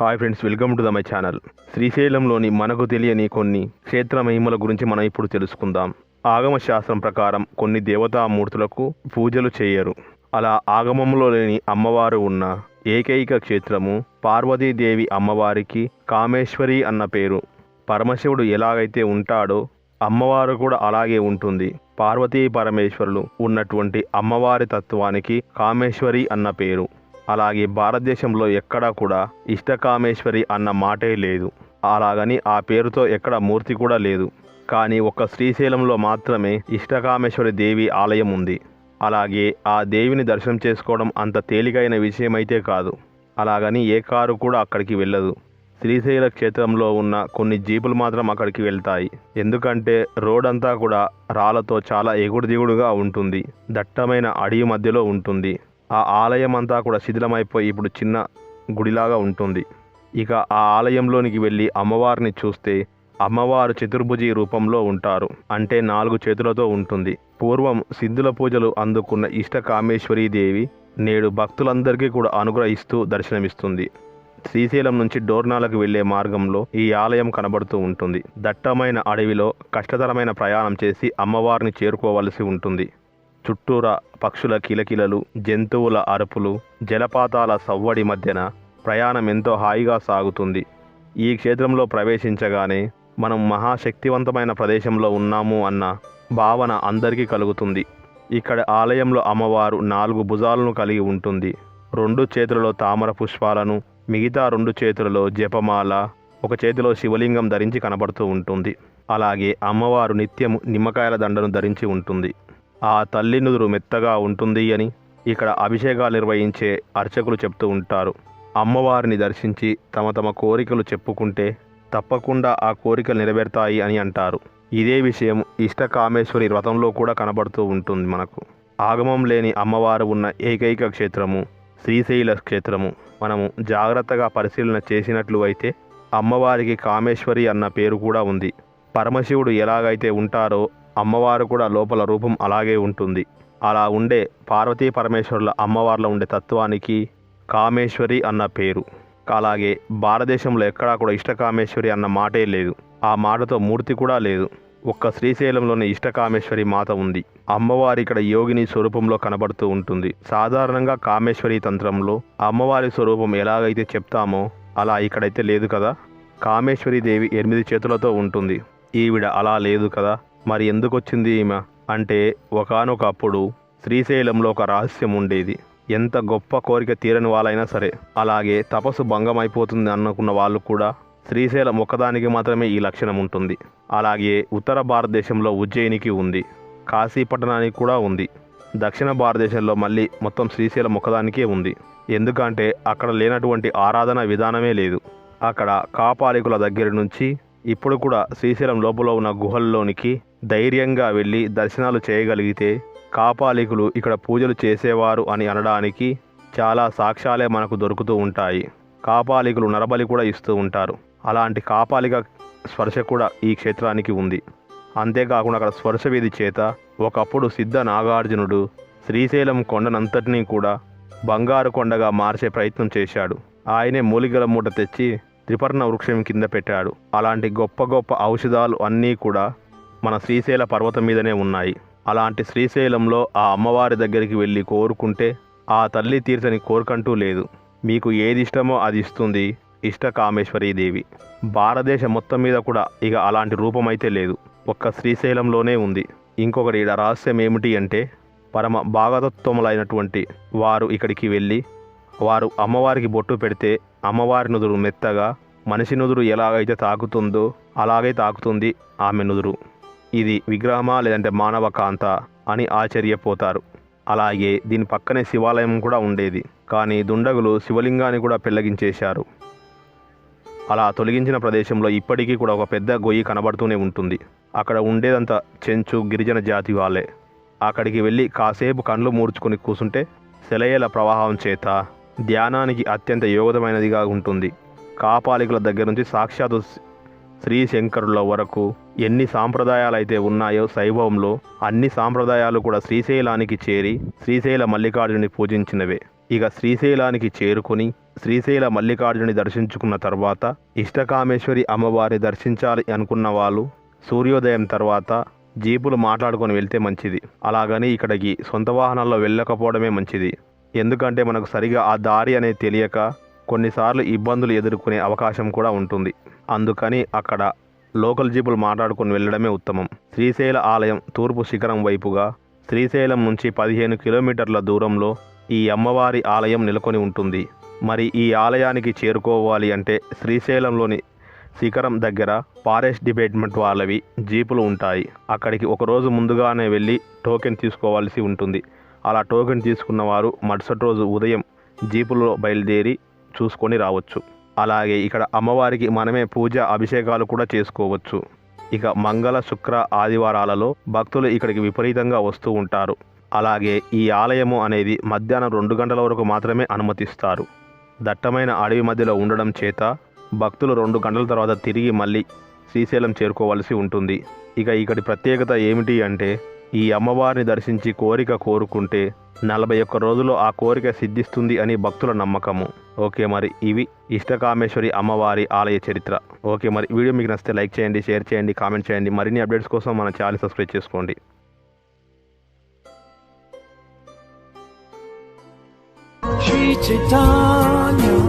Hi friends welcome to the my channel శ్రీశైలంలోని మనకు తెలియని కొన్ని క్షేత్ర మహిమల గురించి మనం ఇప్పుడు తెలుసుకుందాం. ఆగమ శాస్త్రం ప్రకారం కొన్ని దేవతామూర్తులకు పూజలు చేయరు. అలా ఆగమంలో లేని అమ్మవారు ఉన్న ఏకైక క్షేత్రము పార్వతీదేవి అమ్మవారికి కామేశ్వరి అన్న పేరు. పరమశివుడు ఎలాగైతే ఉంటాడో అమ్మవారు కూడా అలాగే ఉంటుంది. పార్వతీ పరమేశ్వరులు ఉన్నటువంటి అమ్మవారి తత్వానికి కామేశ్వరి అన్న పేరు. అలాగే భారతదేశంలో ఎక్కడా కూడా ఇష్టకామేశ్వరి అన్న మాటే లేదు. అలాగని ఆ పేరుతో ఎక్కడ మూర్తి కూడా లేదు. కానీ ఒక్క శ్రీశైలంలో మాత్రమే ఇష్టకామేశ్వరి దేవి ఆలయం ఉంది. అలాగే ఆ దేవిని దర్శనం చేసుకోవడం అంత తేలికైన విషయమైతే కాదు. అలాగని ఏ కారు కూడా అక్కడికి వెళ్ళదు. శ్రీశైల క్షేత్రంలో ఉన్న కొన్ని జీపులు మాత్రం అక్కడికి వెళ్తాయి. ఎందుకంటే రోడ్ అంతా కూడా రాళ్ళతో చాలా ఎగుడు దిగుడుగా ఉంటుంది. దట్టమైన అడవి మధ్యలో ఉంటుంది. ఆ ఆలయం అంతా కూడా శిథిలమైపోయి ఇప్పుడు చిన్న గుడిలాగా ఉంటుంది. ఇక ఆ ఆలయంలోనికి వెళ్ళి అమ్మవారిని చూస్తే అమ్మవారు చతుర్భుజి రూపంలో ఉంటారు. అంటే నాలుగు చేతులతో ఉంటుంది. పూర్వం సిద్ధుల పూజలు అందుకున్న ఇష్ట కామేశ్వరీ దేవి నేడు భక్తులందరికీ కూడా అనుగ్రహిస్తూ దర్శనమిస్తుంది. శ్రీశైలం నుంచి డోర్నాలకు వెళ్ళే మార్గంలో ఈ ఆలయం కనబడుతూ ఉంటుంది. దట్టమైన అడవిలో కష్టతరమైన ప్రయాణం చేసి అమ్మవారిని చేరుకోవలసి ఉంటుంది. చుట్టూరా పక్షుల కిలకిలలు జంతువుల అరుపులు జలపాతాల సవ్వడి మధ్యన ప్రయాణం ఎంతో హాయిగా సాగుతుంది. ఈ క్షేత్రంలో ప్రవేశించగానే మనం మహాశక్తివంతమైన ప్రదేశంలో ఉన్నాము అన్న భావన అందరికీ కలుగుతుంది. ఇక్కడ ఆలయంలో అమ్మవారు నాలుగు భుజాలను కలిగి ఉంటుంది. రెండు చేతులలో తామర పుష్పాలను మిగతా రెండు చేతులలో జపమాల ఒక చేతిలో శివలింగం ధరించి కనబడుతూ ఉంటుంది. అలాగే అమ్మవారు నిత్యం నిమ్మకాయల దండను ధరించి ఉంటుంది. ఆ తల్లి నుదురు మెత్తగా ఉంటుంది అని ఇక్కడ అభిషేకాలు నిర్వహించే అర్చకులు చెప్తూ ఉంటారు. అమ్మవారిని దర్శించి తమ తమ కోరికలు చెప్పుకుంటే తప్పకుండా ఆ కోరికలు నెరవేరుతాయి అని అంటారు. ఇదే విషయం ఇష్టకామేశ్వరి వ్రతంలో కూడా కనబడుతూ ఉంటుంది మనకు. ఆగమం లేని అమ్మవారు ఉన్న ఏకైక క్షేత్రము శ్రీశైల క్షేత్రము. మనము జాగ్రత్తగా పరిశీలన చేసినట్లు అయితే అమ్మవారికి కామేశ్వరి అన్న పేరు కూడా ఉంది. పరమశివుడు ఎలాగైతే ఉంటారో అమ్మవారు కూడా లోపల రూపం అలాగే ఉంటుంది. అలా ఉండే పార్వతీ పరమేశ్వరుల అమ్మవార్ల ఉండే తత్వానికి కామేశ్వరి అన్న పేరు. అలాగే భారతదేశంలో ఎక్కడా కూడా ఇష్టకామేశ్వరి అన్న మాటే లేదు. ఆ మాటతో మూర్తి కూడా లేదు. ఒక్క శ్రీశైలంలోని ఇష్టకామేశ్వరి మాత ఉంది. అమ్మవారి ఇక్కడ యోగిని స్వరూపంలో కనబడుతూ ఉంటుంది. సాధారణంగా కామేశ్వరి తంత్రంలో అమ్మవారి స్వరూపం ఎలాగైతే చెప్తామో అలా ఇక్కడైతే లేదు కదా? కామేశ్వరి దేవి ఎనిమిది చేతులతో ఉంటుంది. ఈవిడ అలా లేదు కదా? మరి ఎందుకు వచ్చింది ఈమె? అంటే ఒకానొకప్పుడు శ్రీశైలంలో ఒక రహస్యం ఉండేది. ఎంత గొప్ప కోరిక తీరని వాళ్ళైనా సరే అలాగే తపస్సు భంగమైపోతుంది అనుకున్న వాళ్ళు కూడా శ్రీశైలం ఒక్కదానికి మాత్రమే ఈ లక్షణం ఉంటుంది. అలాగే ఉత్తర భారతదేశంలో ఉజ్జయినికి ఉంది. కాశీపట్టణానికి కూడా ఉంది. దక్షిణ భారతదేశంలో మళ్ళీ మొత్తం శ్రీశైలం ఒక్కదానికే ఉంది. ఎందుకంటే అక్కడ లేనటువంటి ఆరాధన విధానమే లేదు. అక్కడ కాపాలికుల దగ్గర నుంచి ఇప్పుడు కూడా శ్రీశైలం లోపల ఉన్న గుహల్లోనికి ధైర్యంగా వెళ్ళి దర్శనాలు చేయగలిగితే కాపాలికులు ఇక్కడ పూజలు చేసేవారు అని అనడానికి చాలా సాక్ష్యాలే మనకు దొరుకుతూ ఉంటాయి. కాపాలికులు నరబలి కూడా ఇస్తూ ఉంటారు. అలాంటి కాపాలిక స్పర్శ కూడా ఈ క్షేత్రానికి ఉంది. అంతేకాకుండా అక్కడ స్పర్శ వీధి చేత ఒకప్పుడు సిద్ధ నాగార్జునుడు శ్రీశైలం కొండనంతటినీ కూడా బంగారు కొండగా మార్చే ప్రయత్నం చేశాడు. ఆయనే మూలికల మూట తెచ్చి త్రిపర్ణ వృక్షం కింద పెట్టాడు. అలాంటి గొప్ప గొప్ప ఔషధాలు అన్నీ కూడా మన శ్రీశైల పర్వతం మీదనే ఉన్నాయి. అలాంటి శ్రీశైలంలో ఆ అమ్మవారి దగ్గరికి వెళ్ళి కోరుకుంటే ఆ తల్లి తీర్చని కోరికంటూ లేదు. మీకు ఏది ఇష్టమో అది ఇస్తుంది. ఇష్ట కామేశ్వరీదేవి భారతదేశం మొత్తం మీద కూడా ఇక అలాంటి రూపమైతే లేదు. ఒక్క శ్రీశైలంలోనే ఉంది. ఇంకొకటి ఈడ రహస్యం ఏమిటి అంటే పరమ భాగతత్వములైనటువంటి వారు ఇక్కడికి వెళ్ళి వారు అమ్మవారికి బొట్టు పెడితే అమ్మవారి నుదురు మెత్తగా మనిషి నుదురు ఎలాగైతే తాకుతుందో అలాగే తాకుతుంది ఆమె నుదురు. ఇది విగ్రహమా లేదంటే మానవ కాంత అని ఆశ్చర్యపోతారు. అలాగే దీని పక్కనే శివాలయం కూడా ఉండేది. కానీ దుండగులు శివలింగాన్ని కూడా పెళ్ళగించేశారు. అలా తొలగించిన ప్రదేశంలో ఇప్పటికీ కూడా ఒక పెద్ద గొయ్యి కనబడుతూనే ఉంటుంది. అక్కడ ఉండేదంతా చెంచు గిరిజన జాతి వాళ్ళే. అక్కడికి వెళ్ళి కాసేపు కండ్లు మూర్చుకొని కూసుంటే సెలయేల ప్రవాహం చేత ధ్యానానికి అత్యంత యోగదమైనదిగా ఉంటుంది. కాపాలికుల దగ్గర నుంచి సాక్షాత్తు శ్రీ శంకరుల వరకు ఎన్ని సాంప్రదాయాలు అయితే ఉన్నాయో శైవంలో అన్ని సాంప్రదాయాలు కూడా శ్రీశైలానికి చేరి శ్రీశైల మల్లికార్జుని పూజించినవే. ఇక శ్రీశైలానికి చేరుకుని శ్రీశైల మల్లికార్జుని దర్శించుకున్న తర్వాత ఇష్టకామేశ్వరి అమ్మవారిని దర్శించాలి అనుకున్న వాళ్ళు సూర్యోదయం తర్వాత జీపులు మాట్లాడుకొని వెళ్తే మంచిది. అలాగని ఇక్కడికి సొంత వాహనాల్లో వెళ్ళకపోవడమే మంచిది. ఎందుకంటే మనకు సరిగా ఆ దారి అనేది తెలియక కొన్నిసార్లు ఇబ్బందులు ఎదుర్కొనే అవకాశం కూడా ఉంటుంది. అందుకని అక్కడ లోకల్ జీపులు మాట్లాడుకొని వెళ్ళడమే ఉత్తమం. శ్రీశైల ఆలయం తూర్పు శిఖరం వైపుగా శ్రీశైలం నుంచి పదిహేను కిలోమీటర్ల దూరంలో ఈ అమ్మవారి ఆలయం నెలకొని ఉంటుంది. మరి ఈ ఆలయానికి చేరుకోవాలి అంటే శ్రీశైలంలోని శిఖరం దగ్గర ఫారెస్ట్ డిపార్ట్మెంట్ వాళ్ళవి జీపులు ఉంటాయి. అక్కడికి ఒక రోజు ముందుగానే వెళ్ళి టోకెన్ తీసుకోవాల్సి ఉంటుంది. అలా టోకెన్ తీసుకున్న వారు మరుసటి రోజు ఉదయం జీపులో బయలుదేరి చూసుకొని రావచ్చు. అలాగే ఇక్కడ అమ్మవారికి మనమే పూజ అభిషేకాలు కూడా చేసుకోవచ్చు. ఇక మంగళ శుక్ర ఆదివారాలలో భక్తులు ఇక్కడికి విపరీతంగా వస్తూ ఉంటారు. అలాగే ఈ ఆలయము అనేది మధ్యాహ్నం రెండు గంటల వరకు మాత్రమే అనుమతిస్తారు. దట్టమైన అడవి మధ్యలో ఉండడం చేత భక్తులు రెండు గంటల తర్వాత తిరిగి మళ్ళీ శ్రీశైలం చేరుకోవాల్సి ఉంటుంది. ఇక ఇక్కడి ప్రత్యేకత ఏమిటి అంటే ఈ అమ్మవారిని దర్శించి కోరిక కోరుకుంటే నలభై ఒక్క రోజుల్లో ఆ కోరిక సిద్ధిస్తుంది అని భక్తుల నమ్మకము. ఓకే మరి ఇవి ఇష్టకామేశ్వరి అమ్మవారి ఆలయ చరిత్ర. ఓకే మరి వీడియో మీకు నచ్చితే లైక్ చేయండి షేర్ చేయండి కామెంట్ చేయండి. మరిన్ని అప్డేట్స్ కోసం మన ఛానల్ సబ్స్క్రైబ్ చేసుకోండి. శ్రీ చైతన్య